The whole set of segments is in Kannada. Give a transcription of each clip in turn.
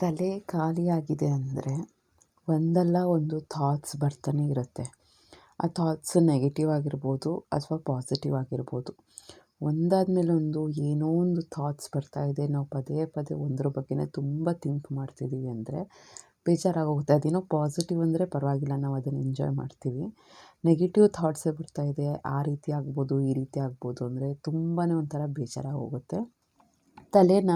ತಲೆ ಖಾಲಿಯಾಗಿದೆ ಅಂದರೆ ಒಂದಲ್ಲ ಒಂದು ಥಾಟ್ಸ್ ಬರ್ತಾನೆ ಇರುತ್ತೆ. ಆ ಥಾಟ್ಸ್ ನೆಗೆಟಿವ್ ಆಗಿರ್ಬೋದು ಅಥವಾ ಪಾಸಿಟಿವ್ ಆಗಿರ್ಬೋದು. ಒಂದಾದ್ಮೇಲೆ ಒಂದು ಏನೋ ಒಂದು ಥಾಟ್ಸ್ ಬರ್ತಾ ಇದೆ. ನಾವು ಪದೇ ಪದೇ ಒಂದ್ರ ಬಗ್ಗೆನೇ ತುಂಬ ಥಿಂಕ್ ಮಾಡ್ತಿದ್ದೀವಿ ಅಂದರೆ ಬೇಜಾರಾಗೋಗುತ್ತೆ. ಅದೇನೋ ಪಾಸಿಟಿವ್ ಅಂದರೆ ಪರವಾಗಿಲ್ಲ, ನಾವು ಅದನ್ನು ಎಂಜಾಯ್ ಮಾಡ್ತೀವಿ. ನೆಗೆಟಿವ್ ಥಾಟ್ಸೇ ಬರ್ತಾ ಇದೆ. ಆ ರೀತಿ ಆಗ್ಬೋದು, ಈ ರೀತಿ ಆಗ್ಬೋದು ಅಂದರೆ ತುಂಬಾ ಒಂಥರ ಬೇಜಾರಾಗೋಗುತ್ತೆ. ತಲೆನ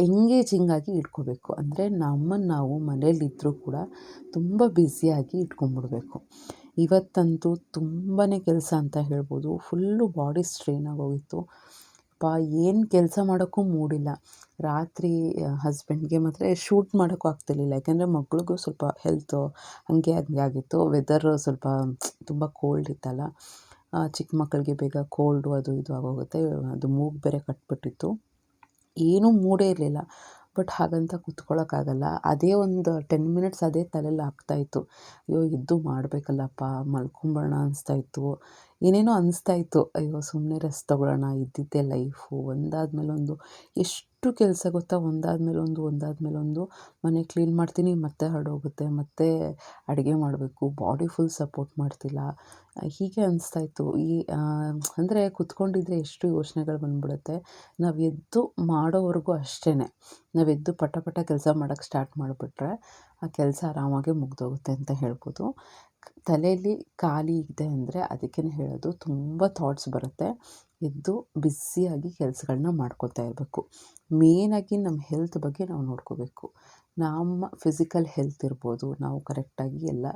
ಎಂಗೇಜಿಂಗಾಗಿ ಇಟ್ಕೋಬೇಕು. ಅಂದರೆ ನಮ್ಮನ್ನು ನಾವು ಮನೇಲಿದ್ದರೂ ಕೂಡ ತುಂಬ ಬ್ಯುಸಿಯಾಗಿ ಇಟ್ಕೊಂಡ್ಬಿಡ್ಬೇಕು. ಇವತ್ತಂತೂ ತುಂಬಾ ಕೆಲಸ ಅಂತ ಹೇಳ್ಬೋದು. ಫುಲ್ಲು ಬಾಡಿ ಸ್ಟ್ರೈನ್ ಆಗೋಗಿತ್ತು. ಪಾ ಏನು ಕೆಲಸ ಮಾಡೋಕ್ಕೂ ಮೂಡಿಲ್ಲ. ರಾತ್ರಿ ಹಸ್ಬೆಂಡ್ಗೆ ಮಾತ್ರ ಶೂಟ್ ಮಾಡೋಕ್ಕೂ ಆಗ್ತಿರ್ಲಿಲ್ಲ. ಯಾಕೆಂದರೆ ಮಗಳಿಗೂ ಸ್ವಲ್ಪ ಹೆಲ್ತು ಹಾಗೆ ಹಂಗೆ ಆಗಿತ್ತು. ವೆದರ್ ಸ್ವಲ್ಪ ತುಂಬ ಕೋಲ್ಡ್ ಇತ್ತಲ್ಲ. ಚಿಕ್ಕ ಮಕ್ಕಳಿಗೆ ಬೇಗ ಕೋಲ್ಡು ಅದು ಇದು ಆಗೋಗುತ್ತೆ. ಅದು ಮೂಗು ಬೇರೆ ಕಟ್ಬಿಟ್ಟಿತ್ತು. ಏನೂ ಮೂಡೇ ಇರಲಿಲ್ಲ. ಬಟ್ ಹಾಗಂತ ಕೂತ್ಕೊಳ್ಳೋಕ್ಕಾಗಲ್ಲ ಅದೇ ಒಂದು ಟೆನ್ ಮಿನಿಟ್ಸ್ ಅದೇ ತಲೆಯಲ್ಲಿ ಆಗ್ತಾಯಿತ್ತು ಅಯ್ಯೋ, ಎದ್ದು ಮಾಡಬೇಕಲ್ಲಪ್ಪ ಮಲ್ಕೊಂಬಿಡೋಣ ಅನಿಸ್ತಾಯಿತ್ತು ಏನೇನೋ ಅನಿಸ್ತಾಯಿತ್ತು ಅಯ್ಯೋ ಸುಮ್ಮನೆ ರೆಸ್ಟ್ ತೊಗೊಳ್ಳೋಣ, ಇದ್ದಿದ್ದೆ ಲೈಫು ಒಂದಾದ್ಮೇಲೆ ಒಂದು ಎಷ್ಟು ಕೆಲಸ ಗೊತ್ತಾ? ಒಂದಾದಮೇಲೆ ಒಂದು ಒಂದಾದಮೇಲೆ ಒಂದು. ಮನೆ ಕ್ಲೀನ್ ಮಾಡ್ತೀನಿ, ಮತ್ತೆ ಹರಡೋಗುತ್ತೆ, ಮತ್ತೆ ಅಡುಗೆ ಮಾಡಬೇಕು. ಬಾಡಿ ಫುಲ್ ಸಪೋರ್ಟ್ ಮಾಡ್ತಿಲ್ಲ. ಹೀಗೆ ಅನಿಸ್ತಾಯಿತ್ತು ಈ ಅಂದರೆ ಕುತ್ಕೊಂಡಿದ್ರೆ ಎಷ್ಟು ಯೋಚನೆಗಳು ಬಂದ್ಬಿಡುತ್ತೆ. ನಾವು ಎದ್ದು ಮಾಡೋವರೆಗೂ ಅಷ್ಟೇ ನಾವು ಎದ್ದು ಪಟ ಪಟ ಕೆಲಸ ಮಾಡೋಕ್ಕೆ ಸ್ಟಾರ್ಟ್ ಮಾಡಿಬಿಟ್ರೆ ಆ ಕೆಲಸ ಆರಾಮಾಗಿ ಮುಗ್ದೋಗುತ್ತೆ ಅಂತ ಹೇಳ್ಬೋದು. ತಲೆಯಲ್ಲಿ ಖಾಲಿ ಇದೆ ಅಂದರೆ ಅದಕ್ಕೇ ಹೇಳೋದು. ತುಂಬ ಥಾಟ್ಸ್ ಬರುತ್ತೆ. ಎದ್ದು ಬ್ಯುಸಿಯಾಗಿ ಕೆಲಸಗಳನ್ನ ಮಾಡ್ಕೊತಾ ಇರಬೇಕು. ಮೇಯ್ನಾಗಿ ನಮ್ಮ ಹೆಲ್ತ್ ಬಗ್ಗೆ ನಾವು ನೋಡ್ಕೋಬೇಕು. ನಮ್ಮ ಫಿಸಿಕಲ್ ಹೆಲ್ತ್ ಇರ್ಬೋದು. ನಾವು ಕರೆಕ್ಟಾಗಿ ಎಲ್ಲ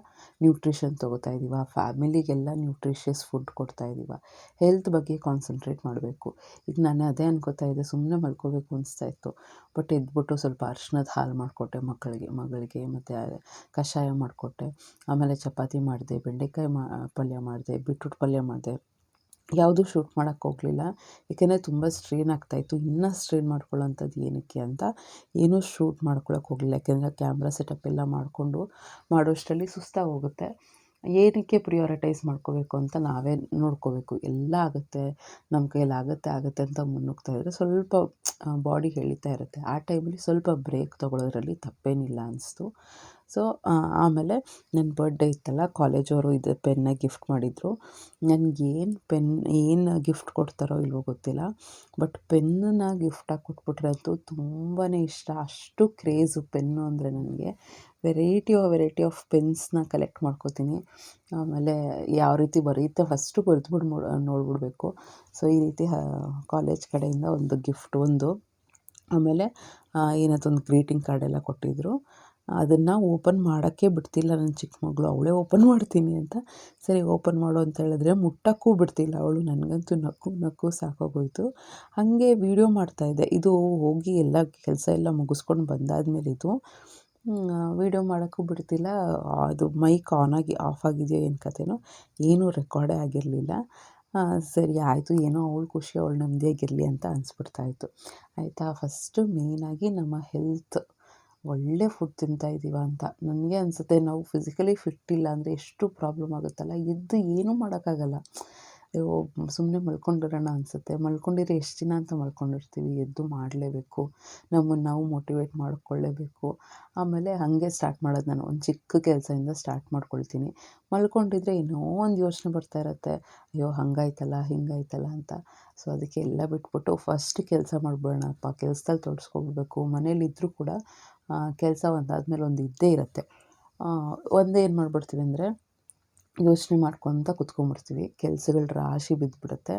ನ್ಯೂಟ್ರಿಷನ್ ತೊಗೋತಾ ಇದ್ದೀವ ಫ್ಯಾಮಿಲಿಗೆಲ್ಲ ನ್ಯೂಟ್ರಿಷಿಯಸ್ ಫುಡ್ ಕೊಡ್ತಾ ಇದ್ದೀವ ಹೆಲ್ತ್ ಬಗ್ಗೆ ಕಾನ್ಸಂಟ್ರೇಟ್ ಮಾಡಬೇಕು. ಈಗ ನಾನು ಅದೇ ಅನ್ಕೋತಾ ಇದ್ದೆ ಸುಮ್ಮನೆ ಮಲ್ಕೋಬೇಕು ಅನಿಸ್ತಾ ಇತ್ತು. ಬಟ್ ಎದ್ಬಿಟ್ಟು ಸ್ವಲ್ಪ ಅರ್ಶಿನದ ಹಾಲು ಮಾಡಿಕೊಟ್ಟೆ ಮಕ್ಕಳಿಗೆ, ಮಗಳಿಗೆ ಮತ್ತು ಕಷಾಯ ಮಾಡಿಕೊಟ್ಟೆ. ಆಮೇಲೆ ಚಪಾತಿ ಮಾಡಿದೆ, ಬೆಂಡೆಕಾಯಿ ಮಾ, ಪಲ್ಯ ಮಾಡಿದೆ ಬಿಟ್ರೂಟ್ ಪಲ್ಯ ಮಾಡಿದೆ. ಯಾವುದೂ ಶೂಟ್ ಮಾಡೋಕ್ಕೆ ಹೋಗಲಿಲ್ಲ. ಏಕೆಂದರೆ ತುಂಬ ಸ್ಟ್ರೈನ್ ಆಗ್ತಾಯಿತ್ತು ಇನ್ನೂ ಸ್ಟ್ರೈನ್ ಮಾಡ್ಕೊಳ್ಳೋಂಥದ್ದು ಏನಕ್ಕೆ ಅಂತ ಏನೂ ಶೂಟ್ ಮಾಡ್ಕೊಳಕ್ಕೆ ಹೋಗಲಿಲ್ಲ. ಯಾಕೆಂದರೆ ಕ್ಯಾಮ್ರಾ ಸೆಟಪ್ ಎಲ್ಲ ಮಾಡಿಕೊಂಡು ಮಾಡೋಷ್ಟರಲ್ಲಿ ಸುಸ್ತಾಗಿ ಹೋಗುತ್ತೆ. ಏನಕ್ಕೆ ಪ್ರಿಯೋರಿಟೈಸ್ ಮಾಡ್ಕೋಬೇಕು ಅಂತ ನಾವೇ ನೋಡ್ಕೋಬೇಕು. ಎಲ್ಲ ಆಗುತ್ತೆ ನಮ್ಮ ಕೈಯಲ್ಲಿ ಆಗುತ್ತೆ ಆಗುತ್ತೆ ಅಂತ ಮುನ್ನುಗ್ತಾ ಇದ್ದರೆ ಸ್ವಲ್ಪ ಬಾಡಿ ಹೇಳಿತಾ ಇರುತ್ತೆ. ಆ ಟೈಮಲ್ಲಿ ಸ್ವಲ್ಪ ಬ್ರೇಕ್ ತೊಗೊಳೋದ್ರಲ್ಲಿ ತಪ್ಪೇನಿಲ್ಲ ಅನಿಸ್ತು. ಸೊ ಆಮೇಲೆ ನನ್ನ ಬರ್ಡೇ ಇತ್ತಲ್ಲ, ಕಾಲೇಜವರು ಇದು ಪೆನ್ನ ಗಿಫ್ಟ್ ಮಾಡಿದರು. ನನಗೇನು ಪೆನ್, ಏನು ಗಿಫ್ಟ್ ಕೊಡ್ತಾರೋ ಇಲ್ವೋ ಗೊತ್ತಿಲ್ಲ. ಬಟ್ ಪೆನ್ನನ್ನ ಗಿಫ್ಟಾಗಿ ಕೊಟ್ಬಿಟ್ರೆ ಅಂತೂ ತುಂಬಾ ಇಷ್ಟ. ಅಷ್ಟು ಕ್ರೇಜು ಪೆನ್ನು ಅಂದರೆ ನನಗೆ. ವೆರೈಟಿ ವೆರೈಟಿ ಆಫ್ ಪೆನ್ಸ್ನ ಕಲೆಕ್ಟ್ ಮಾಡ್ಕೋತೀನಿ. ಆಮೇಲೆ ಯಾವ ರೀತಿ ಬರೆಯುತ್ತೆ ಫಸ್ಟು ಬರೆದ್ಬಿಟ್ಟು ನೋಡ್ಬಿಡ್ಬೇಕು. ಸೊ, ಈ ರೀತಿ ಕಾಲೇಜ್ ಕಡೆಯಿಂದ ಒಂದು ಗಿಫ್ಟ್ ಒಂದು. ಆಮೇಲೆ ಏನದೊಂದು ಗ್ರೀಟಿಂಗ್ ಕಾರ್ಡೆಲ್ಲ ಕೊಟ್ಟಿದ್ದರು ಅದನ್ನು ಓಪನ್ ಮಾಡೋಕ್ಕೆ ಬಿಡ್ತಿಲ್ಲ ನನ್ನ ಚಿಕ್ಕ ಮಗಳು. ಅವಳೇ ಓಪನ್ ಮಾಡ್ತೀನಿ ಅಂತ. ಸರಿ ಓಪನ್ ಮಾಡು ಅಂತ ಹೇಳಿದ್ರೆ ಮುಟ್ಟೋಕ್ಕೂ ಬಿಡ್ತಿಲ್ಲ ಅವಳು. ನನಗಂತೂ ನಕ್ಕು ನಕ್ಕು ಸಾಕಾಗೋಯಿತು. ಹಾಗೆ ವೀಡಿಯೋ ಮಾಡ್ತಾಯಿದ್ದೆ ಇದು ಹೋಗಿ ಎಲ್ಲ ಕೆಲಸ ಎಲ್ಲ ಮುಗಿಸ್ಕೊಂಡು ಬಂದಾದ್ಮೇಲೆ ಇದು ವೀಡಿಯೋ ಮಾಡೋಕ್ಕೂ ಬಿಡ್ತಿಲ್ಲ. ಅದು ಮೈಕ್ ಆನ್ ಆಗಿ ಆಫ್ ಆಗಿದೆಯೋ ಏನು ಕಥೆನೋ? ಏನೂ ರೆಕಾರ್ಡೇ ಆಗಿರಲಿಲ್ಲ. ಸರಿ, ಆಯಿತು. ಏನೋ ಅವಳು ಖುಷಿ, ಅವಳು ನೆಮ್ಮದಿಯಾಗಿರಲಿ ಅಂತ ಅನಿಸ್ಬಿಡ್ತಾಯಿತ್ತು ಆಯಿತಾ? ಫಸ್ಟು ಮೇಯ್ನಾಗಿ ನಮ್ಮ ಹೆಲ್ತ್ ಒಳ್ಳೆ ಫುಡ್ ತಿಂತಾ ಇದ್ದೀವ ಅಂತ. ನನಗೆ ಅನಿಸುತ್ತೆ ನಾವು ಫಿಸಿಕಲಿ ಫಿಟ್ ಇಲ್ಲ ಅಂದರೆ ಎಷ್ಟು ಪ್ರಾಬ್ಲಮ್ ಆಗುತ್ತಲ್ಲ? ಎದ್ದು ಏನೂ ಮಾಡೋಕ್ಕಾಗಲ್ಲ. ಅಯ್ಯೋ ಸುಮ್ಮನೆ ಮಲ್ಕೊಂಡಿರೋಣ ಅನಿಸುತ್ತೆ. ಮಲ್ಕೊಂಡಿರೋ ಎಷ್ಟು ದಿನ ಅಂತ ಮಲ್ಕೊಂಡಿರ್ತೀವಿ. ಎದ್ದು ಮಾಡಲೇಬೇಕು. ನಮ್ಮನ್ನು ನಾವು ಮೋಟಿವೇಟ್ ಮಾಡಿಕೊಳ್ಳೇಬೇಕು. ಆಮೇಲೆ ಹಾಗೆ ಸ್ಟಾರ್ಟ್ ಮಾಡೋದು ನಾನು. ಒಂದು ಚಿಕ್ಕ ಕೆಲಸದಿಂದ ಸ್ಟಾರ್ಟ್ ಮಾಡ್ಕೊಳ್ತೀನಿ. ಮಲ್ಕೊಂಡಿದ್ರೆ ಏನೋ ಒಂದು ಯೋಚನೆ ಬರ್ತಾ ಇರುತ್ತೆ. ಅಯ್ಯೋ, ಹಾಗಾಯ್ತಲ್ಲ, ಹಿಂಗಾಯ್ತಲ್ಲ ಅಂತ. ಸೊ ಅದಕ್ಕೆ ಎಲ್ಲ ಬಿಟ್ಬಿಟ್ಟು ಫಸ್ಟ್ ಕೆಲಸ ಮಾಡಿಬಿಡೋಣಪ್ಪ. ಕೆಲಸದಲ್ಲಿ ತೊಡಸ್ಕೊಬಿಡ್ಬೇಕು ಮನೇಲಿದ್ದರೂ ಕೂಡ ಕೆಲಸ ಒಂದಾದಮೇಲೆ ಒಂದು ಇದ್ದೇ ಇರುತ್ತೆ. ಒಂದೇನು ಮಾಡ್ಬಿಡ್ತೀವಿ ಅಂದರೆ ಯೋಚನೆ ಮಾಡ್ಕೊತ ಕುತ್ಕೊಂಡ್ಬಿಡ್ತೀವಿ. ಕೆಲ್ಸಗಳ ರಾಶಿ ಬಿದ್ದುಬಿಡುತ್ತೆ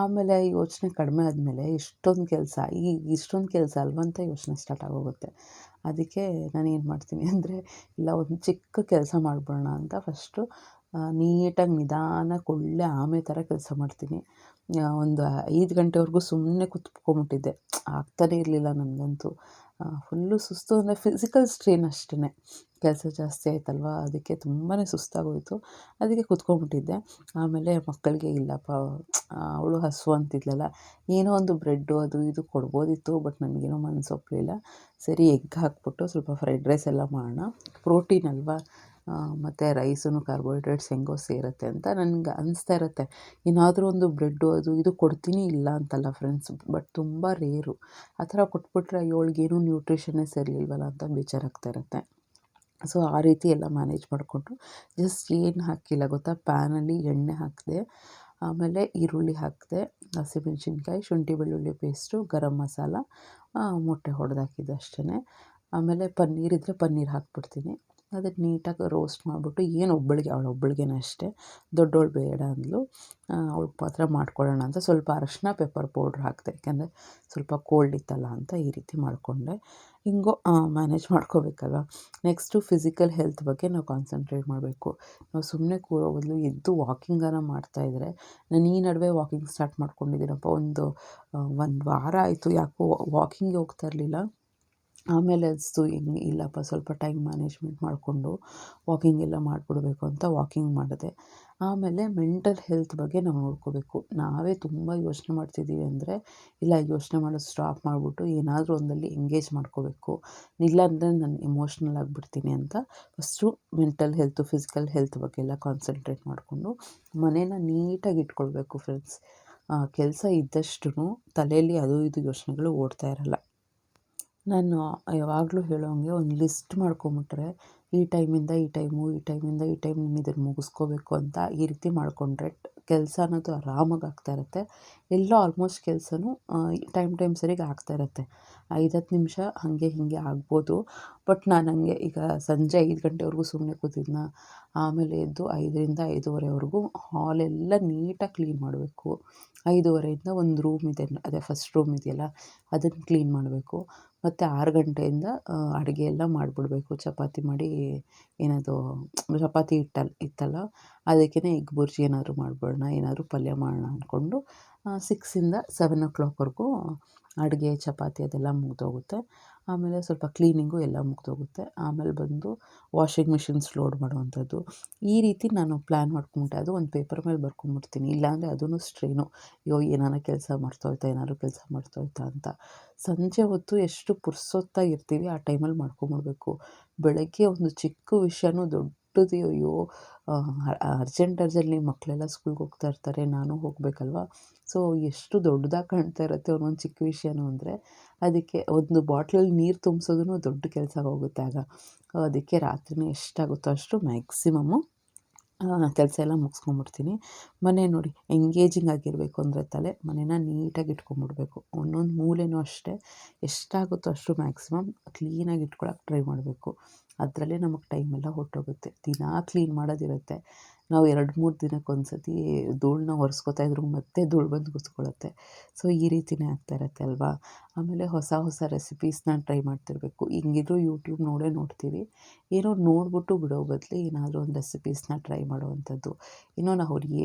ಆಮೇಲೆ ಯೋಚನೆ ಕಡಿಮೆ ಆದಮೇಲೆ ಇಷ್ಟೊಂದು ಕೆಲಸ, ಈ ಇಷ್ಟೊಂದು ಕೆಲಸ ಅಲ್ವಂತ ಯೋಚನೆ ಸ್ಟಾರ್ಟ್ ಆಗೋಗುತ್ತೆ. ಅದಕ್ಕೆ ನಾನು ಏನು ಮಾಡ್ತೀನಿ ಅಂದರೆ, ಇಲ್ಲ ಒಂದು ಚಿಕ್ಕ ಕೆಲಸ ಮಾಡಿಬಿಡೋಣ ಅಂತ ಫಸ್ಟು ನೀಟಾಗಿ ನಿಧಾನಕ್ಕೆ ಒಳ್ಳೆ ಆಮೆ ಥರ ಕೆಲಸ ಮಾಡ್ತೀನಿ. ಒಂದು ಐದು ಗಂಟೆವರೆಗೂ ಸುಮ್ಮನೆ ಕುತ್ಕೊಂಬಿಟ್ಟಿದ್ದೆ. ಆಗ್ತಾನೇ ಇರಲಿಲ್ಲ ನನಗಂತೂ. ಫುಲ್ಲು ಸುಸ್ತು ಅಂದರೆ ಫಿಸಿಕಲ್ ಸ್ಟ್ರೈನ್ ಅಷ್ಟೇ ಕೆಲಸ ಜಾಸ್ತಿ ಆಯ್ತಲ್ವ? ಅದಕ್ಕೆ ತುಂಬಾ ಸುಸ್ತಾಗೋಯಿತು. ಅದಕ್ಕೆ ಕುತ್ಕೊಂಡ್ಬಿಟ್ಟಿದ್ದೆ ಆಮೇಲೆ ಮಕ್ಕಳಿಗೆ, ಇಲ್ಲಪ್ಪ, ಅವಳು ಹಸು ಅಂತಿದ್ಲಲ್ಲ, ಏನೋ ಒಂದು ಬ್ರೆಡ್ಡು ಅದು ಇದು ಕೊಡ್ಬೋದಿತ್ತು, ಬಟ್ ನನಗೇನೋ ಮನಸ್ಸು ಒಪ್ಪಲಿಲ್ಲ ಸರಿ, ಎಗ್ ಹಾಕ್ಬಿಟ್ಟು ಸ್ವಲ್ಪ ಫ್ರೈಡ್ ರೈಸ್ ಎಲ್ಲ ಮಾಡೋಣ. ಪ್ರೋಟೀನ್ ಅಲ್ವಾ? ಮತ್ತು ರೈಸೂ ಕಾರ್ಬೋಹೈಡ್ರೇಟ್ಸ್ ಹೆಂಗೋ ಸೇರುತ್ತೆ ಅಂತ ನನಗೆ ಅನಿಸ್ತಾ ಇರುತ್ತೆ. ಏನಾದರೂ ಒಂದು ಬ್ರೆಡ್ಡು ಅದು ಇದು ಕೊಡ್ತೀನಿ ಇಲ್ಲ ಅಂತಲ್ಲ ಫ್ರೆಂಡ್ಸ್ ಬಟ್ ತುಂಬ ರೇರು. ಆ ಥರ ಕೊಟ್ಬಿಟ್ರೆ ಅಯ್ಯೋ ನ್ಯೂಟ್ರಿಷನ್ನೇ ಸೇರಲಿಲ್ವಲ್ಲ ಅಂತ ಬೇಜಾರಾಗ್ತಾ ಇರುತ್ತೆ. ಸೊ ಆ ರೀತಿ ಎಲ್ಲ ಮ್ಯಾನೇಜ್ ಮಾಡಿಕೊಂಡು ಜಸ್ಟ್ ಏನು ಹಾಕಿಲ್ಲ ಗೊತ್ತಾ? ಪ್ಯಾನಲ್ಲಿ ಎಣ್ಣೆ ಹಾಕಿದೆ, ಆಮೇಲೆ ಈರುಳ್ಳಿ ಹಾಕಿದೆ, ಹಸಿಮೆಣ್ಸಿನ್ಕಾಯಿ ಶುಂಠಿ ಬೆಳ್ಳುಳ್ಳಿ ಪೇಸ್ಟು ಗರಂ ಮಸಾಲ ಮೊಟ್ಟೆ ಹೊಡೆದಾಕಿದ್ದು ಅಷ್ಟೇ ಆಮೇಲೆ ಪನ್ನೀರ್ ಇದ್ದರೆ ಪನ್ನೀರ್ ಹಾಕ್ಬಿಡ್ತೀನಿ. ಅದಕ್ಕೆ ನೀಟಾಗಿ ರೋಸ್ಟ್ ಮಾಡಿಬಿಟ್ಟು ಏನು ಒಬ್ಬಳಿಗೆ ಅವಳು ಒಬ್ಬಳಿಗೆ ಅಷ್ಟೇ ದೊಡ್ಡವಳು ಬೇಡ ಅಂದಳು ಅವ್ಳಿಗೆ ಪಾತ್ರ ಮಾಡ್ಕೊಳ್ಳೋಣ ಅಂತ ಸ್ವಲ್ಪ ಅರಶಿನ ಪೇಪರ್ ಪೌಡ್ರ್ ಹಾಕಿದೆ. ಯಾಕೆಂದರೆ ಸ್ವಲ್ಪ ಕೋಲ್ಡ್ ಇತ್ತಲ್ಲ ಅಂತ ಈ ರೀತಿ ಮಾಡಿಕೊಂಡೆ. ಹಿಂಗೋ ಮ್ಯಾನೇಜ್ ಮಾಡ್ಕೋಬೇಕಲ್ವ? ನೆಕ್ಸ್ಟು ಫಿಸಿಕಲ್ ಹೆಲ್ತ್ ಬಗ್ಗೆ ನಾವು ಕಾನ್ಸಂಟ್ರೇಟ್ ಮಾಡಬೇಕು. ನಾವು ಸುಮ್ಮನೆ ಕೂರೋ ಬದಲು ಎದ್ದು ವಾಕಿಂಗನ್ನು ಮಾಡ್ತಾಯಿದ್ರೆ ನಾನು ಈ ನಡುವೆ ವಾಕಿಂಗ್ ಸ್ಟಾರ್ಟ್ ಮಾಡ್ಕೊಂಡಿದ್ದೀನಪ್ಪ. ಒಂದು ಒಂದು ವಾರ ಆಯಿತು ಯಾಕೋ ವಾಕಿಂಗ್ ಹೋಗ್ತಾ ಇರಲಿಲ್ಲ. ಆಮೇಲೆ ಅನಿಸ್ತು ಹಿಂಗೆ ಇಲ್ಲಪ್ಪ, ಸ್ವಲ್ಪ ಟೈಮ್ ಮ್ಯಾನೇಜ್ಮೆಂಟ್ ಮಾಡಿಕೊಂಡು ವಾಕಿಂಗ್ ಎಲ್ಲ ಮಾಡಿಬಿಡ್ಬೇಕು ಅಂತ ವಾಕಿಂಗ್ ಮಾಡಿದೆ. ಆಮೇಲೆ ಮೆಂಟಲ್ ಹೆಲ್ತ್ ಬಗ್ಗೆ ನಾವು ನೋಡ್ಕೋಬೇಕು. ನಾವೇ ತುಂಬ ಯೋಚನೆ ಮಾಡ್ತಿದ್ದೀವಿ ಅಂದರೆ, ಇಲ್ಲ ಯೋಚನೆ ಮಾಡೋದು ಸ್ಟಾಪ್ ಮಾಡಿಬಿಟ್ಟು ಏನಾದರೂ ಒಂದಲ್ಲಿ ಎಂಗೇಜ್ ಮಾಡ್ಕೋಬೇಕು. ಇಲ್ಲ ಅಂದರೆ ನಾನು ಎಮೋಷ್ನಲ್ ಆಗಿಬಿಡ್ತೀನಿ ಅಂತ first mental health physical health ಬಗ್ಗೆ ಎಲ್ಲ ಕಾನ್ಸಂಟ್ರೇಟ್ ಮಾಡಿಕೊಂಡು ಮನೇನ ನೀಟಾಗಿ ಇಟ್ಕೊಳ್ಬೇಕು ಫ್ರೆಂಡ್ಸ್ ಕೆಲಸ ಇದ್ದಷ್ಟು ತಲೆಯಲ್ಲಿ ಅದು ಇದು ಯೋಚನೆಗಳು ಓಡ್ತಾ ಇರಲ್ಲ. ನಾನು ಯಾವಾಗಲೂ ಹೇಳೋಂಗೆ ಒಂದು ಲಿಸ್ಟ್ ಮಾಡ್ಕೊಂಬಿಟ್ರೆ, ಈ ಟೈಮಿಂದ ಈ ಟೈಮು, ಈ ಟೈಮಿಂದ ಈ ಟೈಮ್ ನೀನು ಇದನ್ನು ಮುಗಿಸ್ಕೋಬೇಕು ಅಂತ ಈ ರೀತಿ ಮಾಡಿಕೊಂಡ್ರೆ ಕೆಲಸ ಅನ್ನೋದು ಆರಾಮಾಗಿ ಆಗ್ತಾ ಇರುತ್ತೆ. ಎಲ್ಲ ಆಲ್ಮೋಸ್ಟ್ ಕೆಲಸನೂ ಟೈಮ್ ಟೈಮ್ ಸರಿಗೆ ಆಗ್ತಾ ಇರುತ್ತೆ. ಐದು ನಿಮಿಷ ಹಾಗೆ ಹೀಗೆ ಆಗ್ಬೋದು. ಬಟ್ ನಾನು ಹಂಗೆ ಈಗ ಸಂಜೆ ಐದು ಗಂಟೆವರೆಗೂ ಸುಮ್ಮನೆ ಕೂತಿದ್ನ, ಆಮೇಲೆ ಎದ್ದು ಐದರಿಂದ ಐದೂವರೆವರೆಗೂ ಹಾಲೆಲ್ಲ ನೀಟಾಗಿ ಕ್ಲೀನ್ ಮಾಡಬೇಕು. ಐದೂವರೆಯಿಂದ ಒಂದು ರೂಮ್ ಇದೆ, ಅದೇ ಫಸ್ಟ್ ರೂಮ್ ಇದೆಯಲ್ಲ, ಅದನ್ನು ಕ್ಲೀನ್ ಮಾಡಬೇಕು. ಮತ್ತು ಆರು ಗಂಟೆಯಿಂದ ಅಡುಗೆ ಎಲ್ಲ ಮಾಡಿಬಿಡ್ಬೇಕು. ಚಪಾತಿ ಮಾಡಿ ಏನದು ಚಪಾತಿ ಹಿಟ್ಟಲ್ಲಿ ಇತ್ತಲ್ಲ ಅದಕ್ಕೇ ಎಗ್ ಬುರ್ಜಿ ಏನಾದರೂ ಮಾಡಿಬಿಡೋಣ, ಏನಾದರೂ ಪಲ್ಯ ಮಾಡೋಣ ಅಂದ್ಕೊಂಡು ಸಿಕ್ಸಿಂದ ಸೆವೆನ್ ಓ ಕ್ಲಾಕ್ವರೆಗೂ ಅಡುಗೆ, ಚಪಾತಿ ಅದೆಲ್ಲ ಮುಗಿದೋಗುತ್ತೆ. ಆಮೇಲೆ ಸ್ವಲ್ಪ ಕ್ಲೀನಿಂಗು ಎಲ್ಲ ಮುಗಿದೋಗುತ್ತೆ. ಆಮೇಲೆ ಬಂದು ವಾಷಿಂಗ್ ಮಿಷಿನ್ಸ್ ಲೋಡ್ ಮಾಡುವಂಥದ್ದು. ಈ ರೀತಿ ನಾನು ಪ್ಲ್ಯಾನ್ ಮಾಡ್ಕೊಂಬಿಟ್ಟೆ. ಅದು ಒಂದು ಪೇಪರ್ ಮೇಲೆ ಬರ್ಕೊಂಬಿಡ್ತೀನಿ. ಇಲ್ಲಾಂದರೆ ಅದೂ ಸ್ಟ್ರೇನು. ಅಯ್ಯೋ ಏನಾರ ಕೆಲಸ ಮರ್ತೋಯ್ತಾ ಏನಾದ್ರು ಕೆಲಸ ಮರ್ತೋಯ್ತಾ ಅಂತ. ಸಂಜೆ ಹೊತ್ತು ಎಷ್ಟು ಪುರ್ಸೊತ್ತಾಗಿರ್ತೀವಿ, ಆ ಟೈಮಲ್ಲಿ ಮಾಡ್ಕೊಂಬಿಡ್ಬೇಕು. ಬೆಳಗ್ಗೆ ಒಂದು ಚಿಕ್ಕ ವಿಷಯನೂ ದೊಡ್ಡದು, ಅಯ್ಯೋ ಅರ್ಜೆಂಟ್ ಅರ್ಜೆಂಟ್ಲಿ ಮಕ್ಕಳೆಲ್ಲ ಸ್ಕೂಲ್ಗೆ ಹೋಗ್ತಾ ಇರ್ತಾರೆ. ನಾನು ಹೋಗಬೇಕಲ್ವ? ಸೊ ಎಷ್ಟು ದೊಡ್ಡದಾಗಿ ಕಾಣ್ತಾ ಇರುತ್ತೆ ಒಂದೊಂದು ಚಿಕ್ಕ ವಿಷಯನೂ ಅಂದರೆ, ಅದಕ್ಕೆ ಒಂದು ಬಾಟ್ಲಲ್ಲಿ ನೀರು ತುಂಬಿಸೋದೂ ದೊಡ್ಡ ಕೆಲಸ ಹೋಗುತ್ತೆ ಆಗ. ಅದಕ್ಕೆ ರಾತ್ರಿನೇ ಎಷ್ಟಾಗುತ್ತೋ ಅಷ್ಟು ಮ್ಯಾಕ್ಸಿಮಮ್ಮು ಕೆಲಸ ಎಲ್ಲ ಮುಗಿಸ್ಕೊಂಬಿಡ್ತೀನಿ ಮನೆ ನೋಡಿ, ಎಂಗೇಜಿಂಗ್ ಆಗಿರಬೇಕು ಅಂದರೆ ತಲೆ, ಮನೇನ ನೀಟಾಗಿ ಇಟ್ಕೊಂಬಿಡ್ಬೇಕು ಒಂದೊಂದು ಮೂಲೆಯೂ ಅಷ್ಟೇ ಎಷ್ಟಾಗುತ್ತೋ ಅಷ್ಟು ಮ್ಯಾಕ್ಸಿಮಮ್ ಕ್ಲೀನಾಗಿ ಇಟ್ಕೊಳಕ್ಕೆ ಟ್ರೈ ಮಾಡಬೇಕು. ಅದರಲ್ಲೇ ನಮಗೆ ಟೈಮೆಲ್ಲ ಹೊರಟೋಗುತ್ತೆ. ದಿನಾ ಕ್ಲೀನ್ ಮಾಡೋದಿರುತ್ತೆ. ನಾವು ಎರಡು ಮೂರು ದಿನಕ್ಕೊಂದು ಸತಿ ಧೂಳನ್ನ ಒರೆಸ್ಕೊತಾ ಇದ್ರು ಮತ್ತೆ ಧೂಳು ಬಂದು ಕೂತ್ಕೊಳ್ಳುತ್ತೆ ಸೊ ಈ ರೀತಿಯೇ ಆಗ್ತಾ ಇರುತ್ತೆ ಅಲ್ವಾ? ಆಮೇಲೆ ಹೊಸ ಹೊಸ ರೆಸಿಪೀಸ್ನ ಟ್ರೈ ಮಾಡ್ತಿರಬೇಕು. ಹಿಂಗಿದ್ರು ಯೂಟ್ಯೂಬ್ ನೋಡೇ ನೋಡ್ತೀವಿ. ಏನೋ ನೋಡ್ಬಿಟ್ಟು ಬಿಡೋ ಬದಲು ಏನಾದರೂ ಒಂದು ರೆಸಿಪೀಸ್ನ ಟ್ರೈ ಮಾಡುವಂಥದ್ದು ಇನ್ನೂ ನಾವು ಅವ್ರಿಗೆ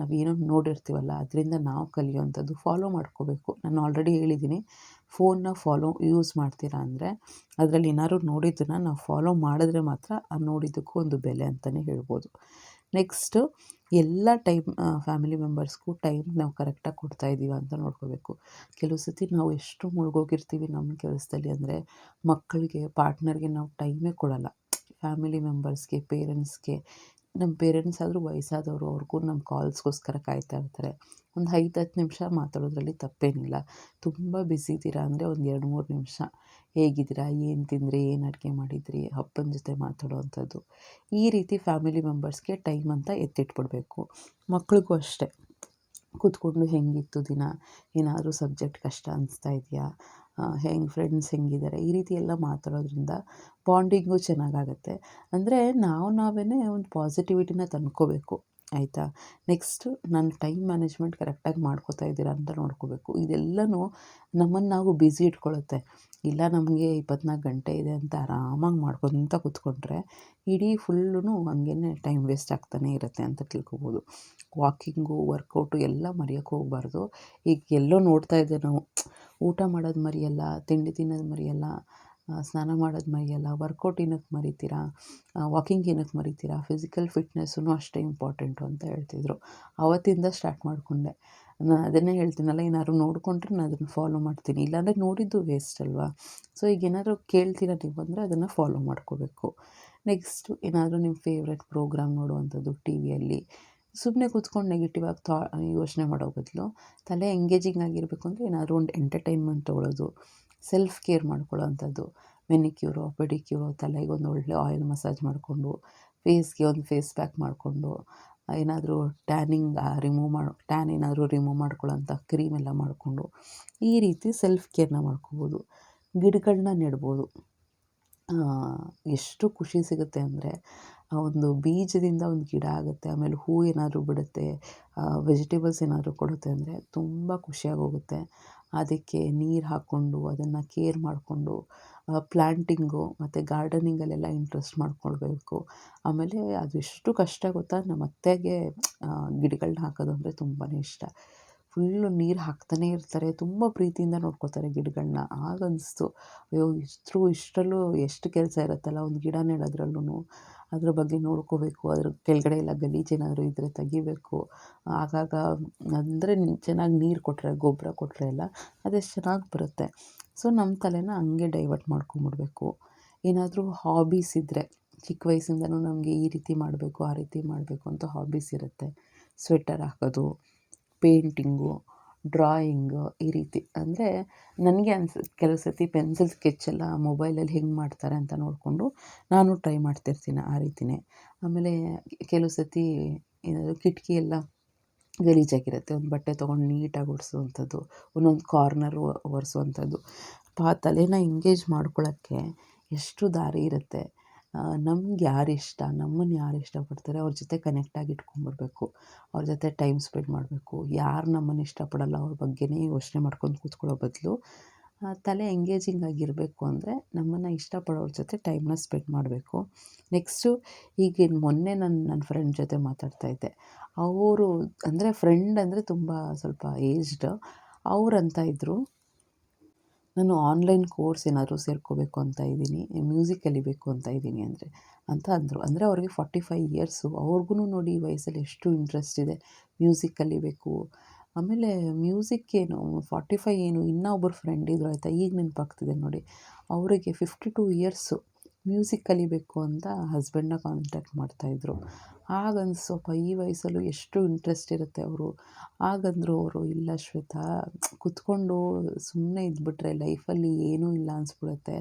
ನಾವೇನೋ ನೋಡಿರ್ತೀವಲ್ಲ, ಅದರಿಂದ ನಾವು ಕಲಿಯೋವಂಥದ್ದು ಫಾಲೋ ಮಾಡ್ಕೋಬೇಕು. ನಾನು ಆಲ್ರೆಡಿ ಹೇಳಿದ್ದೀನಿ ಫೋನ್ನ ಫಾಲೋ ಯೂಸ್ ಮಾಡ್ತೀರಾ ಅಂದರೆ ಅದರಲ್ಲಿ ಏನಾದ್ರು ನೋಡಿದ್ದನ್ನು ನಾವು ಫಾಲೋ ಮಾಡಿದ್ರೆ ಮಾತ್ರ ಆ ನೋಡಿದ್ದಕ್ಕೂ ಒಂದು ಬೆಲೆ ಅಂತಲೇ ಹೇಳ್ಬೋದು. ನೆಕ್ಸ್ಟು ಎಲ್ಲ ಟೈಮ್ ಫ್ಯಾಮಿಲಿ ಮೆಂಬರ್ಸ್ಗೂ ಟೈಮ್ ನಾವು ಕರೆಕ್ಟಾಗಿ ಕೊಡ್ತಾ ಇದ್ದೀವ ಅಂತ ನೋಡ್ಕೋಬೇಕು. ಕೆಲವು ಸತಿ ನಾವು ಎಷ್ಟು ಮುಳುಗೋಗಿರ್ತೀವಿ ನಮ್ಮ ಕೆಲಸದಲ್ಲಿ ಅಂದರೆ ಮಕ್ಕಳಿಗೆ ಪಾರ್ಟ್ನರ್ಗೆ ನಾವು ಟೈಮೇ ಕೊಡೋಲ್ಲ. ಫ್ಯಾಮಿಲಿ ಮೆಂಬರ್ಸ್ಗೆ ಪೇರೆಂಟ್ಸ್ಗೆ ನಮ್ಮ ಪೇರೆಂಟ್ಸ್ ಆದರೂ ವಯಸ್ಸಾದವರು ಅವ್ರಿಗೂ ನಮ್ಮ ಕಾಲ್ಸ್ಗೋಸ್ಕರ ಕಾಯ್ತಾ ಇರ್ತಾರೆ. ಒಂದು ಐದು, ಹತ್ತು ನಿಮಿಷ ಮಾತಾಡೋದ್ರಲ್ಲಿ ತಪ್ಪೇನಿಲ್ಲ. ತುಂಬ ಬ್ಯುಸಿ ಇದ್ದೀರಾ ಅಂದರೆ ಒಂದು ಎರಡು, ಮೂರು ನಿಮಿಷ. ಹೇಗಿದ್ದೀರಾ? ಏನು ತಿಂದ್ರಿ? ಏನು ಅಡುಗೆ ಮಾಡಿದ್ರಿ? ಅಪ್ಪನ ಜೊತೆ ಮಾತಾಡೋವಂಥದ್ದು ಈ ರೀತಿ ಫ್ಯಾಮಿಲಿ ಮೆಂಬರ್ಸ್ಗೆ ಟೈಮ್ ಅಂತ ಎತ್ತಿಟ್ಬಿಡ್ಬೇಕು. ಮಕ್ಳಿಗೂ ಅಷ್ಟೇ. ಕೂತ್ಕೊಂಡು ಹೇಗಿತ್ತು ದಿನ? ಏನಾದರೂ ಸಬ್ಜೆಕ್ಟ್ ಕಷ್ಟ ಅನಿಸ್ತಾ ಇದೆಯಾ? ಹೆಂಗೆ ಫ್ರೆಂಡ್ಸ್ ಹೆಂಗಿದ್ದಾರೆ ಈ ರೀತಿ ಎಲ್ಲ ಮಾತಾಡೋದ್ರಿಂದ ಬಾಂಡಿಂಗು ಚೆನ್ನಾಗಾಗತ್ತೆ. ಅಂದರೆ ನಾವು ನಾವೇ ಒಂದು ಪಾಸಿಟಿವಿಟಿನ ತಂದ್ಕೋಬೇಕು. ಆಯಿತಾ? ನೆಕ್ಸ್ಟು ನಾನು ಟೈಮ್ ಮ್ಯಾನೇಜ್ಮೆಂಟ್ ಕರೆಕ್ಟಾಗಿ ಮಾಡ್ಕೋತಾ ಇದ್ದೀರಾ ಅಂತ ನೋಡ್ಕೋಬೇಕು. ಇದೆಲ್ಲನೂ ನಮ್ಮನ್ನು ನಾವು ಬ್ಯುಸಿ ಇಟ್ಕೊಳ್ಳುತ್ತೆ ಇಲ್ಲ ನಮಗೆ ಇಪ್ಪತ್ನಾಲ್ಕು ಗಂಟೆ ಇದೆ ಅಂತ ಆರಾಮಾಗಿ ಮಾಡ್ಕೊತ ಕೂತ್ಕೊಂಡ್ರೆ ಇಡೀ ಫುಲ್ಲೂ ಹಂಗೇ ಟೈಮ್ ವೇಸ್ಟ್ ಆಗ್ತಾನೇ ಇರುತ್ತೆ ಅಂತ ತಿಳ್ಕೊಬೋದು. ವಾಕಿಂಗು ವರ್ಕೌಟು ಎಲ್ಲ ಮರೆಯೋಕ್ಕೆ ಹೋಗ್ಬಾರ್ದು. ಈಗ ಎಲ್ಲೋ ನೋಡ್ತಾ ಇದ್ದೆ ನಾವು. ಊಟ ಮಾಡೋದು ಮರಿಯಲ್ಲ, ತಿಂಡಿ ತಿನ್ನೋದು ಮರೆಯಲ್ಲ ಸ್ನಾನ ಮಾಡೋದು ಮರೆಯಲ್ಲ ವರ್ಕೌಟ್ ಏನಕ್ಕೆ ಮರಿತೀರಾ ವಾಕಿಂಗ್ ಏನಕ್ಕೆ ಮರಿತೀರಾ ಫಿಸಿಕಲ್ ಫಿಟ್ನೆಸ್ಸೂ ಅಷ್ಟೇ ಇಂಪಾರ್ಟೆಂಟು ಅಂತ ಹೇಳ್ತಿದ್ರು. ಆವತ್ತಿಂದ ಸ್ಟಾರ್ಟ್ ಮಾಡಿಕೊಂಡೆ. ನಾನು ಅದನ್ನೇ ಹೇಳ್ತೀನಲ್ಲ, ಏನಾದ್ರು ನೋಡಿಕೊಂಡ್ರೆ ನಾನು ಅದನ್ನು ಫಾಲೋ ಮಾಡ್ತೀನಿ. ಇಲ್ಲಾಂದರೆ ನೋಡಿದ್ದು ವೇಸ್ಟ್ ಅಲ್ವಾ? ಸೊ ಈಗ ಏನಾದ್ರು ಕೇಳ್ತೀರ ನೀವು ಅಂದರೆ ಅದನ್ನು ಫಾಲೋ ಮಾಡ್ಕೋಬೇಕು. ನೆಕ್ಸ್ಟು ಏನಾದರೂ ನಿಮ್ಮ ಫೇವ್ರೆಟ್ ಪ್ರೋಗ್ರಾಮ್ ನೋಡುವಂಥದ್ದು ಟಿ ವಿಯಲ್ಲಿ ಸುಮ್ಮನೆ ಕೂತ್ಕೊಂಡು ನೆಗೆಟಿವ್ ಆಗಿ ಥಾ ಯೋಚನೆ ಮಾಡೋ ಬದಲು ತಲೆ ಎಂಗೇಜಿಂಗ್ ಆಗಿರಬೇಕು ಅಂದರೆ ಏನಾದರೂ ಒಂದು ಎಂಟರ್ಟೈನ್ಮೆಂಟ್ ತೊಗೊಳ್ಳೋದು ಸೆಲ್ಫ್ ಕೇರ್ ಮಾಡ್ಕೊಳ್ಳೋ ಅಂಥದ್ದು ಮೆನಿಕ್ಯೂರೋ ಪೆಡಿಕ್ಯೂರೋ ತಲೆಗೆ ಒಂದು ಒಳ್ಳೆ ಆಯಿಲ್ ಮಸಾಜ್ ಮಾಡಿಕೊಂಡು ಫೇಸ್ಗೆ ಒಂದು ಫೇಸ್ ಪ್ಯಾಕ್ ಮಾಡಿಕೊಂಡು ಏನಾದರೂ ಟ್ಯಾನಿಂಗ್ ರಿಮೂವ್ ಮಾಡಿ ಟ್ಯಾನ್ ಏನಾದರೂ ರಿಮೂವ್ ಮಾಡ್ಕೊಳ್ಳೋಂಥ ಕ್ರೀಮ್ ಎಲ್ಲ ಮಾಡಿಕೊಂಡು, ಈ ರೀತಿ ಸೆಲ್ಫ್ ಕೇರ್ನ ಮಾಡ್ಕೋಬೋದು. ಗಿಡಗಳನ್ನ ನೆಡ್ಬೋದು. ಎಷ್ಟು ಖುಷಿ ಸಿಗುತ್ತೆ ಅಂದರೆ, ಆ, ಒಂದು ಬೀಜದಿಂದ ಒಂದು ಗಿಡ ಆಗುತ್ತೆ, ಆಮೇಲೆ ಹೂ ಏನಾದರೂ ಬಿಡುತ್ತೆ ವೆಜಿಟೇಬಲ್ಸ್ ಏನಾದರೂ ಕೊಡುತ್ತೆ ಅಂದರೆ ತುಂಬ ಖುಷಿಯಾಗೋಗುತ್ತೆ ಅದಕ್ಕೆ ನೀರು ಹಾಕ್ಕೊಂಡು ಅದನ್ನು ಕೇರ್ ಮಾಡಿಕೊಂಡು ಪ್ಲ್ಯಾಂಟಿಂಗು ಮತ್ತು ಗಾರ್ಡನಿಂಗಲ್ಲೆಲ್ಲ ಇಂಟ್ರೆಸ್ಟ್ ಮಾಡ್ಕೊಳ್ಬೇಕು. ಆಮೇಲೆ ಅದು ಎಷ್ಟು ಕಷ್ಟ ಗೊತ್ತಾ? ನಮ್ಮ ಅತ್ತೆಗೆ ಗಿಡಗಳನ್ನ ಹಾಕೋದು ಅಂದರೆ ತುಂಬಾ ಇಷ್ಟ. ಫುಲ್ಲು ನೀರು ಹಾಕ್ತಾನೇ ಇರ್ತಾರೆ, ತುಂಬ ಪ್ರೀತಿಯಿಂದ ನೋಡ್ಕೊತಾರೆ ಗಿಡಗಳನ್ನ ಆಗ ಅಯ್ಯೋ ಇಷ್ಟು ಇಷ್ಟರಲ್ಲೂ ಎಷ್ಟು ಕೆಲಸ ಇರುತ್ತಲ್ಲ ಒಂದು ಗಿಡ ನೆಡೋದ್ರಲ್ಲೂ ಅದ್ರ ಬಗ್ಗೆ ನೋಡ್ಕೋಬೇಕು, ಅದ್ರ ಕೆಳಗಡೆ ಎಲ್ಲ ಗಲೀಜು ಏನಾದರೂ ಇದ್ದರೆ ತೆಗಿಬೇಕು. ಆಗಾಗ ಅಂದರೆ ಚೆನ್ನಾಗಿ ನೀರು ಕೊಟ್ಟರೆ ಗೊಬ್ಬರ ಕೊಟ್ಟರೆ ಎಲ್ಲ ಅದೆಷ್ಟು ಚೆನ್ನಾಗಿ ಬರುತ್ತೆ. ಸೊ ನಮ್ಮ ತಲೆನ ಹಂಗೆ ಡೈವರ್ಟ್ ಮಾಡ್ಕೊಂಬಿಡ್ಬೇಕು. ಏನಾದರೂ ಹಾಬೀಸ್ ಇದ್ದರೆ ಚಿಕ್ಕ ವಯಸ್ಸಿಂದನೂ ನಮಗೆ ಈ ರೀತಿ ಮಾಡಬೇಕು, ಆ ರೀತಿ ಮಾಡಬೇಕು ಅಂತ ಹಾಬೀಸ್ ಇರುತ್ತೆ. ಸ್ವೆಟರ್ ಹಾಕೋದು ಪೇಂಟಿಂಗು, ಡ್ರಾಯಿಂಗು ಈ ರೀತಿ. ಅಂದರೆ ನನಗೆ ಅನ್ಸ, ಕೆಲವು ಸರ್ತಿ ಪೆನ್ಸಿಲ್ ಸ್ಕೆಚ್ಚೆಲ್ಲ ಮೊಬೈಲಲ್ಲಿ ಹೆಂಗೆ ಮಾಡ್ತಾರೆ ಅಂತ ನೋಡಿಕೊಂಡು ನಾನು ಟ್ರೈ ಮಾಡ್ತಿರ್ತೀನಿ ಆ ರೀತಿನೇ. ಆಮೇಲೆ ಕೆಲವು ಸತಿ ಏನಾದರೂ ಕಿಟಕಿ ಎಲ್ಲ ಗಲೀಜಾಗಿರುತ್ತೆ ಒಂದು ಬಟ್ಟೆ ತೊಗೊಂಡು ನೀಟಾಗಿ ಒರೆಸುವಂಥದ್ದು ಒಂದೊಂದು ಕಾರ್ನರ್ ಒರೆಸುವಂಥದ್ದು. ಪಾ ತಲೆನ ಎಂಗೇಜ್ ಮಾಡ್ಕೊಳ್ಳೋಕ್ಕೆ ಎಷ್ಟು ದಾರಿ ಇರುತ್ತೆ. ನಮ್ಗೆ ಯಾರು ಇಷ್ಟ ನಮ್ಮನ್ನು ಯಾರು ಇಷ್ಟಪಡ್ತಾರೆ ಅವ್ರ ಜೊತೆ ಕನೆಕ್ಟಾಗಿ ಇಟ್ಕೊಂಡ್ಬರ್ಬೇಕು ಅವ್ರ ಜೊತೆ ಟೈಮ್ ಸ್ಪೆಂಡ್ ಮಾಡಬೇಕು. ಯಾರು ನಮ್ಮನ್ನು ಇಷ್ಟಪಡಲ್ಲ ಅವ್ರ ಬಗ್ಗೆನೇ ಯೋಚನೆ ಮಾಡ್ಕೊಂಡು ಕೂತ್ಕೊಳ್ಳೋ ಬದಲು ತಲೆ ಎಂಗೇಜಿಂಗ್ ಆಗಿರಬೇಕು ಅಂದರೆ ನಮ್ಮನ್ನು ಇಷ್ಟಪಡೋರ ಜೊತೆ ಟೈಮ್ನ ಸ್ಪೆಂಡ್ ಮಾಡಬೇಕು. ನೆಕ್ಸ್ಟು ಈಗಿನ ಮೊನ್ನೆ ನಾನು ನನ್ನ ಫ್ರೆಂಡ್ ಜೊತೆ ಮಾತಾಡ್ತಾ ಇದ್ದೆ. ಅವರು ಅಂದರೆ ಫ್ರೆಂಡ್ ಅಂದರೆ ತುಂಬ ಸ್ವಲ್ಪ ಏಜ್ಡ್ ಅವ್ರು ಅಂತ ಇದ್ದರು ನಾನು ಆನ್ಲೈನ್ ಕೋರ್ಸ್ ಏನಾದರೂ ಸೇರ್ಕೋಬೇಕು ಅಂತ ಇದ್ದೀನಿ ಮ್ಯೂಸಿಕ್ ಕಲಿಬೇಕು ಅಂತ ಇದ್ದೀನಿ ಅಂದರೆ ಅಂತ ಅಂದರು. ಅಂದರೆ ಅವ್ರಿಗೆ ಫಾರ್ಟಿ ಫೈವ್ ಇಯರ್ಸು ಅವ್ರಿಗೂ ನೋಡಿ ಈ ವಯಸ್ಸಲ್ಲಿ ಎಷ್ಟು ಇಂಟ್ರೆಸ್ಟ್ ಇದೆ ಮ್ಯೂಸಿಕ್ ಕಲಿಬೇಕು ಆಮೇಲೆ ಮ್ಯೂಸಿಕ್ ಏನು ಫಾರ್ಟಿ ಫೈ ಏನು ಇನ್ನೂ ಒಬ್ಬರು ಫ್ರೆಂಡ್ ಇದ್ರು ಆಯಿತಾ, ಈಗ ನೆನಪಾಗ್ತಿದೆ ನೋಡಿ. ಅವರಿಗೆ ಫಿಫ್ಟಿ ಟೂ ಇಯರ್ಸು ಮ್ಯೂಸಿಕ್ ಕಲಿಬೇಕು ಅಂತ ಹಸ್ಬೆಂಡ್ನ ಕಾಂಟ್ಯಾಕ್ಟ್ ಮಾಡ್ತಾಯಿದ್ರು. ಆಗ ಸ್ವಲ್ಪ ಈ ವಯಸ್ಸಲ್ಲೂ ಎಷ್ಟು ಇಂಟ್ರೆಸ್ಟ್ ಇರುತ್ತೆ ಅವರು. ಹಾಗಂದ್ರು ಅವರು, ಇಲ್ಲ ಶ್ವೇತಾ, ಕುತ್ಕೊಂಡು ಸುಮ್ಮನೆ ಇದ್ಬಿಟ್ರೆ ಲೈಫಲ್ಲಿ ಏನೂ ಇಲ್ಲ ಅನಿಸ್ಬಿಡುತ್ತೆ.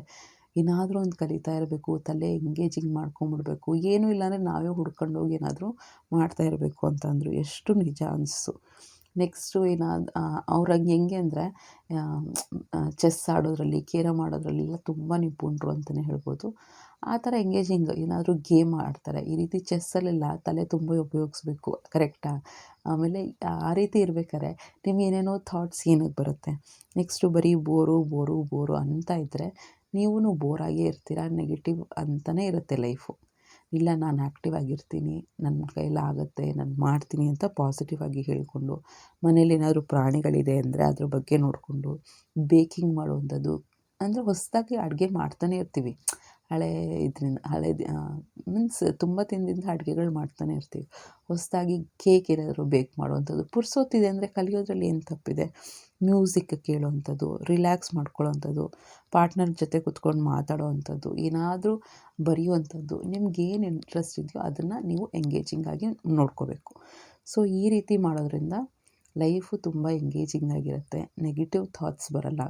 ಏನಾದರೂ ಒಂದು ಕಲಿತಾ ಇರಬೇಕು, ತಲೆ ಎಂಗೇಜಿಂಗ್ ಮಾಡ್ಕೊಂಬಿಡ್ಬೇಕು. ಏನೂ ಇಲ್ಲಾಂದರೆ ನಾವೇ ಹುಡ್ಕೊಂಡೋಗಿ ಏನಾದರೂ ಮಾಡ್ತಾ ಇರಬೇಕು ಅಂತಂದರು. ಎಷ್ಟು ನಿಜ ಅನಿಸ್ತು ನೆಕ್ಸ್ಟು ಏನಾದ ಅವ್ರಂಗೆ ಹೆಂಗೆ ಅಂದರೆ ಚೆಸ್ ಆಡೋದ್ರಲ್ಲಿ ಕೇರಮ್ ಆಡೋದ್ರಲ್ಲಿ ಎಲ್ಲ ತುಂಬ ನಿಪುಣರು ಅಂತಲೇ ಹೇಳ್ಬೋದು. ಆ ಥರ ಎಂಗೇಜಿಂಗ್ ಏನಾದರೂ ಗೇಮ್ ಆಡ್ತಾರೆ. ಈ ರೀತಿ ಚೆಸ್ಸಲ್ಲೆಲ್ಲ ತಲೆ ತುಂಬ ಉಪಯೋಗಿಸ್ಬೇಕು, ಕರೆಕ್ಟಾ? ಆಮೇಲೆ ಆ ರೀತಿ ಇರ್ಬೇಕಾದ್ರೆ ನಿಮ್ಗೆ ಏನೇನೋ ಥಾಟ್ಸ್ ಏನಕ್ಕೆ ಬರುತ್ತೆ? ನೆಕ್ಸ್ಟು ಬರೀ ಬೋರು ಬೋರು ಬೋರು ಅಂತ ಇದ್ದರೆ ನೀವೂ ಬೋರಾಗೇ ಇರ್ತೀರ? ನೆಗೆಟಿವ್ ಅಂತಲೇ ಇರುತ್ತೆ ಲೈಫು. ಇಲ್ಲ, ನಾನು ಆ್ಯಕ್ಟಿವ್ ಆಗಿರ್ತೀನಿ ನನ್ನ ಕೈಲಾಗುತ್ತೆ ನಾನು ಮಾಡ್ತೀನಿ ಅಂತ ಪಾಸಿಟಿವ್ ಆಗಿ ಹೇಳಿಕೊಂಡು, ಮನೇಲಿ ಏನಾದರೂ ಪ್ರಾಣಿಗಳಿದೆ ಅಂದರೆ ಅದ್ರ ಬಗ್ಗೆ ನೋಡಿಕೊಂಡು ಬೇಕಿಂಗ್ ಮಾಡುವಂಥದ್ದು, ಅಂದರೆ ಹೊಸದಾಗಿ ಅಡುಗೆ ಮಾಡ್ತಾನೆ ಇರ್ತೀವಿ. ಹಳೇ ಇದರಿಂದ, ಹಳೆ ಮೀನ್ಸ್ ತುಂಬ ದಿನದಿಂದ ಅಡುಗೆಗಳು ಮಾಡ್ತಾನೆ ಇರ್ತೀವಿ. ಹೊಸದಾಗಿ ಕೇಕ್ ಏನಾದರೂ ಬೇಕ್ ಮಾಡುವಂಥದ್ದು, ಪುರ್ಸೊತ್ತಿದೆ ಅಂದರೆ ಕಲಿಯೋದ್ರಲ್ಲಿ ಏನು ತಪ್ಪಿದೆ? ಮ್ಯೂಸಿಕ್ ಕೇಳುವಂಥದ್ದು ರಿಲ್ಯಾಕ್ಸ್ ಮಾಡ್ಕೊಳ್ಳೋವಂಥದ್ದು ಪಾರ್ಟ್ನರ್ ಜೊತೆ ಕುತ್ಕೊಂಡು ಮಾತಾಡೋ ಅಂಥದ್ದು ಏನಾದರೂ ಬರೆಯುವಂಥದ್ದು ನಿಮ್ಗೇನು ಇಂಟ್ರೆಸ್ಟ್ ಇದೆಯೋ ಅದನ್ನು ನೀವು ಎಂಗೇಜಿಂಗ್ ಆಗಿ ನೋಡ್ಕೋಬೇಕು. ಸೊ ಈ ರೀತಿ ಮಾಡೋದ್ರಿಂದ ಲೈಫು ತುಂಬ ಎಂಗೇಜಿಂಗ್ ಆಗಿರುತ್ತೆ ನೆಗೆಟಿವ್ ಥಾಟ್ಸ್ ಬರಲ್ಲ.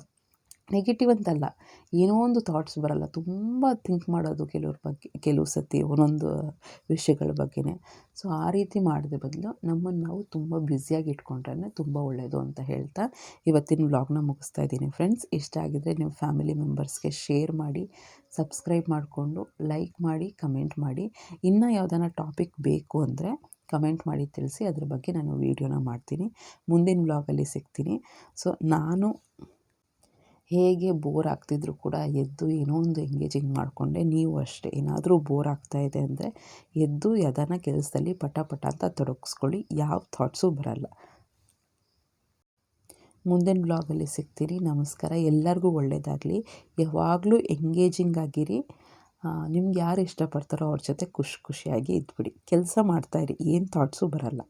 ನೆಗೆಟಿವ್ ಅಂತಲ್ಲ, ಏನೋ ಒಂದು ಥಾಟ್ಸ್ ಬರಲ್ಲ. ತುಂಬ ಥಿಂಕ್ ಮಾಡೋದು ಕೆಲವ್ರ ಬಗ್ಗೆ, ಕೆಲವು ಸತಿ ಒಂದೊಂದು ವಿಷಯಗಳ ಬಗ್ಗೆನೇ. ಸೊ ಆ ರೀತಿ ಮಾಡದೆ ಬದಲು ನಮ್ಮನ್ನು ನಾವು ತುಂಬ ಬ್ಯುಸಿಯಾಗಿ ಇಟ್ಕೊಂಡ್ರೆ ತುಂಬ ಒಳ್ಳೆಯದು ಅಂತ ಹೇಳ್ತಾ ಇವತ್ತಿನ ವ್ಲಾಗ್ನ ಮುಗಿಸ್ತಾ ಇದ್ದೀನಿ ಫ್ರೆಂಡ್ಸ್ ಇಷ್ಟ ಆಗಿದ್ದರೆ ನಿಮ್ಮ ಫ್ಯಾಮಿಲಿ ಮೆಂಬರ್ಸ್ಗೆ ಶೇರ್ ಮಾಡಿ ಸಬ್ಸ್ಕ್ರೈಬ್ ಮಾಡಿಕೊಂಡು ಲೈಕ್ ಮಾಡಿ ಕಮೆಂಟ್ ಮಾಡಿ. ಇನ್ನೂ ಯಾವುದಾನ ಟಾಪಿಕ್ ಬೇಕು ಅಂದರೆ ಕಮೆಂಟ್ ಮಾಡಿ ತಿಳಿಸಿ, ಅದ್ರ ಬಗ್ಗೆ ನಾನು ವೀಡಿಯೋನ ಮಾಡ್ತೀನಿ. ಮುಂದಿನ ವ್ಲಾಗಲ್ಲಿ ಸಿಗ್ತೀನಿ. ಸೊ ನಾನು ಹೇಗೆ ಬೋರ್ ಆಗ್ತಿದ್ರು ಕೂಡ ಎದ್ದು ಏನೋ ಒಂದು ಎಂಗೇಜಿಂಗ್ ಮಾಡಿಕೊಂಡೆ. ನೀವು ಅಷ್ಟೇ, ಏನಾದರೂ ಬೋರ್ ಆಗ್ತಾಯಿದೆ ಅಂದರೆ ಎದ್ದು ಯಾವ್ದಾನ ಕೆಲಸದಲ್ಲಿ ಪಟ ಪಟ ಅಂತ ತೊಡಗಿಸ್ಕೊಳ್ಳಿ, ಯಾವ ಥಾಟ್ಸು ಬರಲ್ಲ. ಮುಂದಿನ ಬ್ಲಾಗಲ್ಲಿ ಸಿಗ್ತೀರಿ ನಮಸ್ಕಾರ. ಎಲ್ಲರಿಗೂ ಒಳ್ಳೆಯದಾಗಲಿ ಯಾವಾಗಲೂ ಎಂಗೇಜಿಂಗ್ ಆಗಿರಿ. ನಿಮ್ಗೆ ಯಾರು ಇಷ್ಟಪಡ್ತಾರೋ ಅವ್ರ ಜೊತೆ ಖುಷಿ ಖುಷಿಯಾಗಿ ಇದ್ಬಿಡಿ. ಕೆಲಸ ಮಾಡ್ತಾಯಿರಿ ಏನು ಥಾಟ್ಸು ಬರಲ್ಲ.